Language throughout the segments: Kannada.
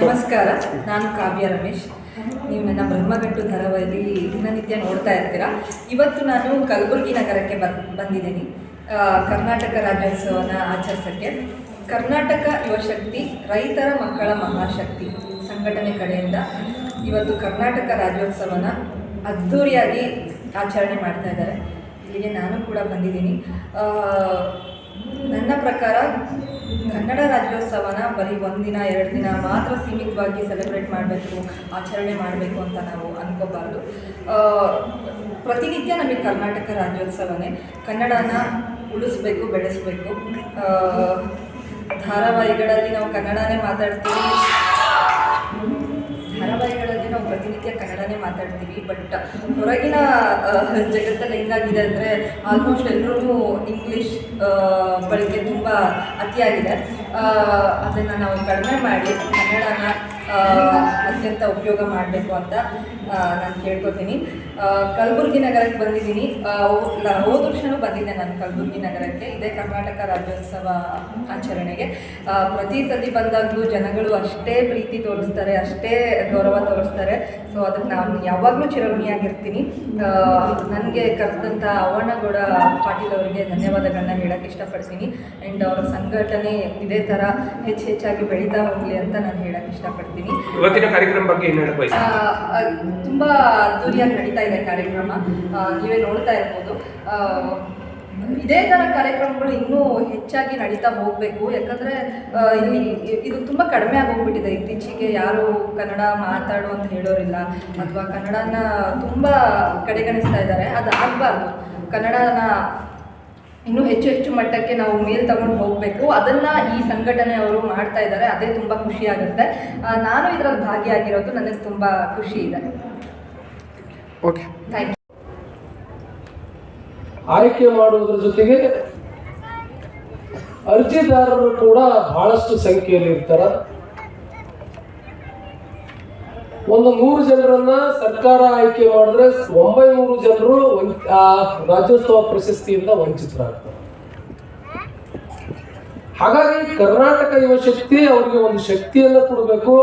ನಮಸ್ಕಾರ, ನಾನು ಕಾವ್ಯ ರಮೇಶ್. ನೀವು ನನ್ನ ಬ್ರಹ್ಮಗಂಟು ಧಾರಾವಾಹಿಯಲ್ಲಿ ದಿನನಿತ್ಯ ನೋಡ್ತಾ ಇರ್ತೀರಾ? ಇವತ್ತು ನಾನು ಕಲಬುರಗಿ ನಗರಕ್ಕೆ ಬಂದಿದ್ದೀನಿ. ಕರ್ನಾಟಕ ರಾಜ್ಯೋತ್ಸವನ ಆಚರಿಸೋಕ್ಕೆ. ಕರ್ನಾಟಕ ಯುವಶಕ್ತಿ ರೈತರ ಮಕ್ಕಳ ಮಹಾಶಕ್ತಿ ಸಂಘಟನೆ ಕಡೆಯಿಂದ ಇವತ್ತು ಕರ್ನಾಟಕ ರಾಜ್ಯೋತ್ಸವನ ಅದ್ಧೂರಿಯಾಗಿ ಆಚರಣೆ ಮಾಡ್ತಾ ಇದ್ದಾರೆ. ಇಲ್ಲಿಗೆ ನಾನು ಕೂಡ ಬಂದಿದ್ದೀನಿ. ನನ್ನ ಪ್ರಕಾರ ಕನ್ನಡ ರಾಜ್ಯೋತ್ಸವನ ಬರೀ ಒಂದಿನ ಎರಡು ದಿನ ಮಾತ್ರ ಸೀಮಿತವಾಗಿ ಸೆಲೆಬ್ರೇಟ್ ಮಾಡಬೇಕು, ಆಚರಣೆ ಮಾಡಬೇಕು ಅಂತ ನಾವು ಅಂದ್ಕೋಬಾರ್ದು ಪ್ರತಿನಿತ್ಯ ನಮಗೆ ಕರ್ನಾಟಕ ರಾಜ್ಯೋತ್ಸವನೇ. ಕನ್ನಡನ ಉಳಿಸ್ಬೇಕು, ಬೆಳೆಸಬೇಕು. ಧಾರಾವಾಹಿಗಳಲ್ಲಿ ನಾವು ಕನ್ನಡನೇ ಮಾತಾಡ್ತೀವಿ. ಧಾರಾವಾಹಿಗಳಲ್ಲಿ ಮಾತಾಡ್ತೀವಿ. ಬಟ್ ಹೊರಗಿನ ಆ, ಜಗತ್ತಲ್ಲಿ ಹೆಂಗಾಗಿದೆ ಅಂದರೆ ಆಲ್ಮೋಸ್ಟ್ ಎಲ್ಲರೂ ಇಂಗ್ಲೀಷ್ ಬಳಕೆ ತುಂಬ ಅತಿಯಾಗಿದೆ. ಅದನ್ನು ನಾವು ಕಡಿಮೆ ಮಾಡಿ ಕನ್ನಡನ ಅತ್ಯಂತ ಉಪಯೋಗ ಮಾಡಬೇಕು ಅಂತ ನಾನು ಕೇಳ್ಕೊತೀನಿ. ಕಲಬುರಗಿ ನಗರಕ್ಕೆ ಬಂದಿದ್ದೀನಿ. ಹೋದ ವರ್ಷನೂ ಬಂದಿದ್ದೆ ನಾನು ಕಲಬುರಗಿ ನಗರಕ್ಕೆ. ಇದೇ ಕರ್ನಾಟಕ ರಾಜ್ಯೋತ್ಸವ ಆಚರಣೆಗೆ. ಪ್ರತಿ ಸತಿ ಬಂದಾಗಲೂ ಜನಗಳು ಅಷ್ಟೇ ಪ್ರೀತಿ ತೋರಿಸ್ತಾರೆ, ಅಷ್ಟೇ ಗೌರವ ತೋರಿಸ್ತಾರೆ. ಸೊ ಅದಕ್ಕೆ ನಾನು ಯಾವಾಗಲೂ ಚಿರಋಣಿಯಾಗಿರ್ತೀನಿ. ನನಗೆ ಕರೆದಂಥ ಅವಣ್ಣಗೌಡ ಪಾಟೀಲ್ ಅವರಿಗೆ ಧನ್ಯವಾದಗಳನ್ನ ಹೇಳಕ್ಕೆ ಇಷ್ಟಪಡ್ತೀನಿ. ಆ್ಯಂಡ್ ಅವರ ಸಂಘಟನೆ ಇದೇ ಥರ ಹೆಚ್ಚು ಹೆಚ್ಚಾಗಿ ಬೆಳೀತಾ ಹೋಗಲಿ ಅಂತ ನಾನು ಹೇಳಕ್ಕೆ ಇಷ್ಟಪಡ್ತೀನಿ. ಇವತ್ತಿನ ಕಾರ್ಯಕ್ರಮ ಬಗ್ಗೆ ಏನು ಹೇಳಕ್ ತುಂಬ ಅದ್ದೂರಿಯಾಗಿ ನಡೀತಾ ಇದೆ ಕಾರ್ಯಕ್ರಮ. ನೀವೇ ನೋಡ್ತಾ ಇರ್ಬೋದು. ಆ, ಇದೇ ಥರ ಕಾರ್ಯಕ್ರಮಗಳು ಇನ್ನೂ ಹೆಚ್ಚಾಗಿ ನಡೀತಾ ಹೋಗಬೇಕು. ಯಾಕಂದರೆ ಇಲ್ಲಿ ಇದು ತುಂಬ ಕಡಿಮೆ ಆಗೋಗ್ಬಿಟ್ಟಿದೆ. ಇತ್ತೀಚೆಗೆ ಯಾರು ಕನ್ನಡ ಮಾತಾಡು ಅಂತ ಹೇಳೋರಿಲ್ಲ. ಅಥವಾ ಕನ್ನಡನ ತುಂಬ ಕಡೆಗಣಿಸ್ತಾ ಇದ್ದಾರೆ. ಅದು ಆಗಬಾರ್ದು ಕನ್ನಡನ ಇನ್ನೂ ಹೆಚ್ಚು ಹೆಚ್ಚು ಮಟ್ಟಕ್ಕೆ ನಾವು ಮೇಲ್ ತಗೊಂಡು ಹೋಗಬೇಕು. ಅದನ್ನು ಈ ಸಂಘಟನೆ ಅವರು ಮಾಡ್ತಾ ಇದ್ದಾರೆ. ಅದೇ ತುಂಬ ಖುಷಿ ಆಗುತ್ತೆ. ನಾನು ಇದರಲ್ಲಿ ಭಾಗಿಯಾಗಿರೋದು ನನಗೆ ತುಂಬ ಖುಷಿ ಇದೆ. ಓಕೆ. Thank you. ಆಯ್ಕೆ ಮಾಡುವುದರ ಜೊತೆಗೆ ಅರ್ಜಿದಾರರು ಕೂಡ ಬಹಳಷ್ಟು ಸಂಖ್ಯೆಯಲ್ಲಿ ಇರ್ತಾರ. ಒಂದು ನೂರು ಜನರನ್ನ ಸರ್ಕಾರ ಆಯ್ಕೆ ಮಾಡಿದ್ರೆ ಒಂಬೈನೂರು ಜನರು ಆ, ರಾಜ್ಯೋತ್ಸವ ಪ್ರಶಸ್ತಿಯಿಂದ ವಂಚಿತರಾಗ್ತಾರೆ. ಹಾಗಾಗಿ ಕರ್ನಾಟಕ ಯುವ ಶಕ್ತಿ ಅವರಿಗೆ ಒಂದು ಶಕ್ತಿಯನ್ನು ಕೊಡಬೇಕು.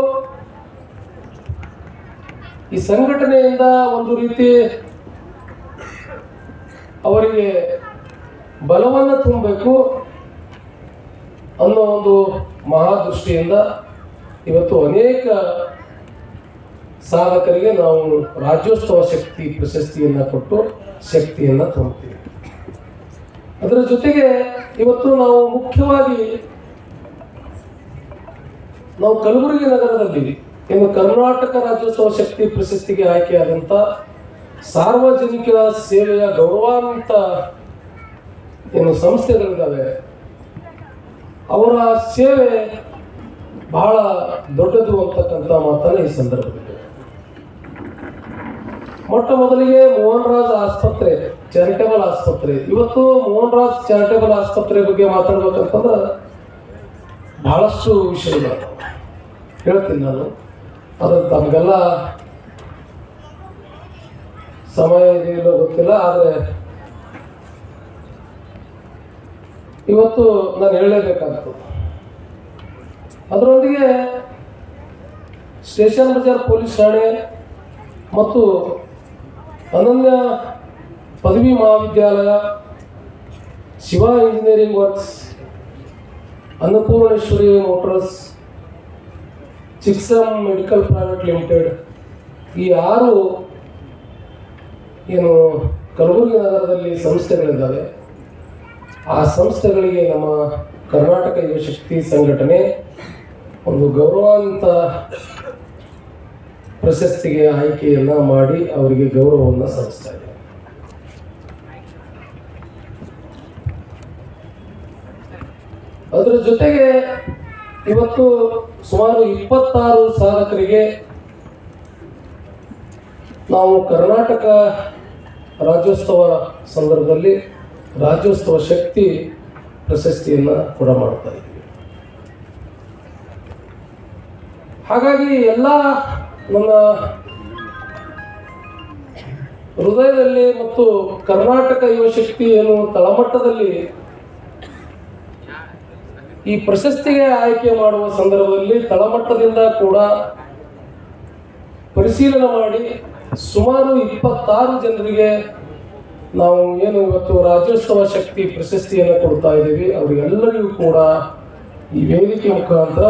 ಈ ಸಂಘಟನೆಯಿಂದ ಒಂದು ರೀತಿ ಅವರಿಗೆ ಬಲವನ್ನು ತುಂಬಬೇಕು ಅನ್ನೋ ಒಂದು ಮಹಾದೃಷ್ಟಿಯಿಂದ ಇವತ್ತು ಅನೇಕ ಸಾಧಕರಿಗೆ ನಾವು ರಾಜ್ಯೋತ್ಸವ ಶಕ್ತಿ ಪ್ರಶಸ್ತಿಯನ್ನು ಕೊಟ್ಟು ಶಕ್ತಿಯನ್ನು ತುಂಬುತ್ತೀವಿ ಅದರ ಜೊತೆಗೆ ಇವತ್ತು ನಾವು ಮುಖ್ಯವಾಗಿ ನಾವು ಕಲಬುರಗಿ ನಗರದಲ್ಲಿ ಇನ್ನು ಕರ್ನಾಟಕ ರಾಜ್ಯೋತ್ಸವ ಶಕ್ತಿ ಪ್ರಶಸ್ತಿಗೆ ಆಯ್ಕೆಯಾದಂಥ ಸಾರ್ವಜನಿಕ ಸೇವೆಯ ಗೌರವಾನ್ವಿತ ಏನು ಸಂಸ್ಥೆಗಳಿದ್ದಾವೆ ಅವರ ಸೇವೆ ಬಹಳ ದೊಡ್ಡದು ಅಂತಕ್ಕಂಥ ಮಾತನ್ನು ಈ ಸಂದರ್ಭದಲ್ಲಿ ಮೊಟ್ಟ ಮೊದಲಿಗೆ ಮೋಹನ್ ರಾಜ್ ಆಸ್ಪತ್ರೆ ಚಾರಿಟಬಲ್ ಆಸ್ಪತ್ರೆ. ಇವತ್ತು ಮೋಹನ್ ರಾಜ್ ಚಾರಿಟಬಲ್ ಆಸ್ಪತ್ರೆ ಬಗ್ಗೆ ಮಾತಾಡ್ಬೇಕಂತಂದ್ರೆ ಬಹಳಷ್ಟು ವಿಷಯಗಳು. ಹೇಳ್ತೀನಿ ನಾನು. ಅದು ತಮಗೆಲ್ಲ ಸಮಯ ಇದೆಯಲ್ಲೋ ಗೊತ್ತಿಲ್ಲ, ಆದರೆ ಇವತ್ತು ನಾನು ಹೇಳಲೇಬೇಕಾಗ್ತದೆ. ಅದರೊಂದಿಗೆ ಸ್ಟೇಷನ್ ಬಜಾರ್ ಪೊಲೀಸ್ ಠಾಣೆ ಮತ್ತು ಅನನ್ಯ ಪದವಿ ಮಹಾವಿದ್ಯಾಲಯ, Shiva engineering works Annapurneshwari motors ಚಿಕ್ಸಮ್ medical private limited ಈ ಆರು ಏನು ಕಲಬುರಗಿ ನಗರದಲ್ಲಿ ಸಂಸ್ಥೆಗಳಿದ್ದಾವೆ. ಆ ಸಂಸ್ಥೆಗಳಿಗೆ ನಮ್ಮ ಕರ್ನಾಟಕ ಯುವಶಕ್ತಿ ಸಂಘಟನೆ ಒಂದು ಗೌರವಾನ್ವಿತ ಪ್ರಶಸ್ತಿಗೆ ಆಯ್ಕೆಯನ್ನ ಮಾಡಿ ಅವರಿಗೆ ಗೌರವವನ್ನು ಸಲ್ಲಿಸ್ತಾ ಇದೆ ಅದರ ಜೊತೆಗೆ ಇವತ್ತು ಸುಮಾರು ಇಪ್ಪತ್ತಾರು ಸಾಧಕರಿಗೆ ನಾವು ಕರ್ನಾಟಕ ರಾಜ್ಯೋತ್ಸವ ಸಂದರ್ಭದಲ್ಲಿ ರಾಜ್ಯೋತ್ಸವ ಶಕ್ತಿ ಪ್ರಶಸ್ತಿಯನ್ನ ಕೂಡ ಮಾಡ್ತಾ ಇದ್ದೀವಿ. ಹಾಗಾಗಿ ಎಲ್ಲ ನನ್ನ ಹೃದಯದಲ್ಲಿ ಮತ್ತು ಕರ್ನಾಟಕ ಯುವಶಕ್ತಿ ಎನ್ನುವ ತಳಮಟ್ಟದಲ್ಲಿ ಈ ಪ್ರಶಸ್ತಿಗೆ ಆಯ್ಕೆ ಮಾಡುವ ಸಂದರ್ಭದಲ್ಲಿ ತಳಮಟ್ಟದಿಂದ ಕೂಡ ಪರಿಶೀಲನೆ ಮಾಡಿ ಸುಮಾರು ಇಪ್ಪತ್ತಾರು ಜನರಿಗೆ ನಾವು ಏನು ಇವತ್ತು ರಾಜ್ಯೋತ್ಸವ ಶಕ್ತಿ ಪ್ರಶಸ್ತಿಯನ್ನು ಕೊಡ್ತಾ ಇದ್ದೀವಿ. ಅವರಿಗೆಲ್ಲರಿಗೂ ಕೂಡ ಈ ವೇದಿಕೆ ಮುಖಾಂತರ